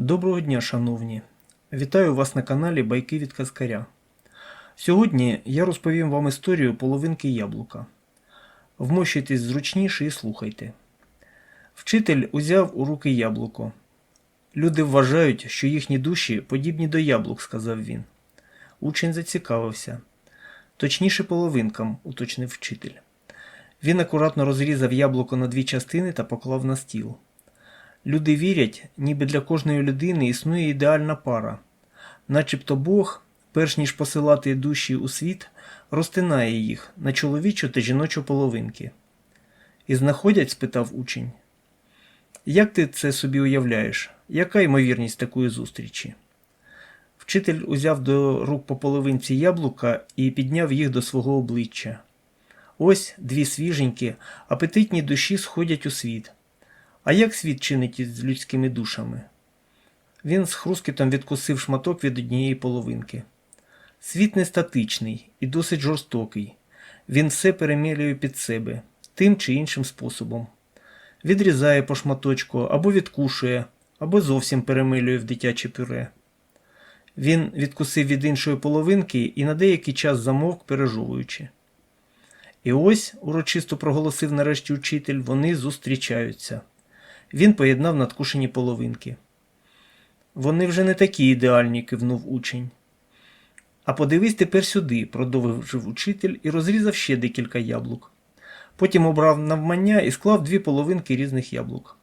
Доброго дня, шановні! Вітаю вас на каналі Байки від Каскаря. Сьогодні я розповім вам історію половинки яблука. Вмощуйтесь зручніше і слухайте. Вчитель узяв у руки яблуко. Люди вважають, що їхні душі подібні до яблук, сказав він. Учень зацікавився. Точніше половинкам, уточнив вчитель. Він акуратно розрізав яблуко на дві частини та поклав на стіл. Люди вірять, ніби для кожної людини існує ідеальна пара, начебто Бог, перш ніж посилати душі у світ, розтинає їх на чоловічу та жіночу половинки. І знаходять? спитав учень. Як ти це собі уявляєш? Яка ймовірність такої зустрічі? Вчитель узяв до рук по половинці яблука і підняв їх до свого обличчя. Ось дві свіженькі, апетитні душі сходять у світ. А як світ чинить із людськими душами? Він з хрускітом відкусив шматок від однієї половинки. Світ не статичний і досить жорстокий. Він все перемілює під себе тим чи іншим способом. Відрізає по шматочку або відкушує, або зовсім перемилює в дитяче пюре. Він відкусив від іншої половинки і на деякий час замовк, пережовуючи. І ось, урочисто проголосив нарешті учитель, вони зустрічаються. Він поєднав надкушені половинки. Вони вже не такі ідеальні, кивнув учень. А подивись тепер сюди, продовжив учитель і розрізав ще декілька яблук. Потім обрав навмання і склав дві половинки різних яблук.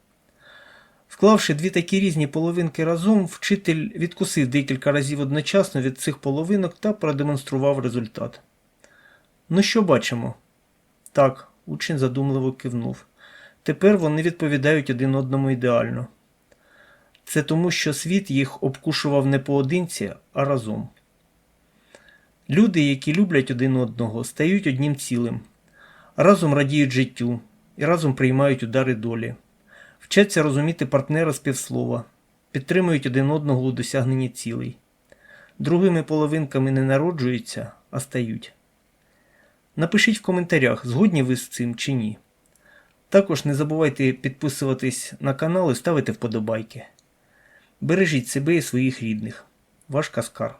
Склавши дві такі різні половинки разом, вчитель відкусив декілька разів одночасно від цих половинок та продемонстрував результат. Ну що бачимо? Так, учень задумливо кивнув. Тепер вони відповідають один одному ідеально. Це тому, що світ їх обкушував не поодинці, а разом. Люди, які люблять один одного, стають одним цілим, разом радіють життю і разом приймають удари долі, вчаться розуміти партнера з півслова, підтримують один одного у досягненні цілей. Другими половинками не народжуються, а стають. Напишіть в коментарях, згодні ви з цим чи ні. Також не забувайте підписуватись на канал і ставити вподобайки. Бережіть себе і своїх рідних. Ваш Каскар.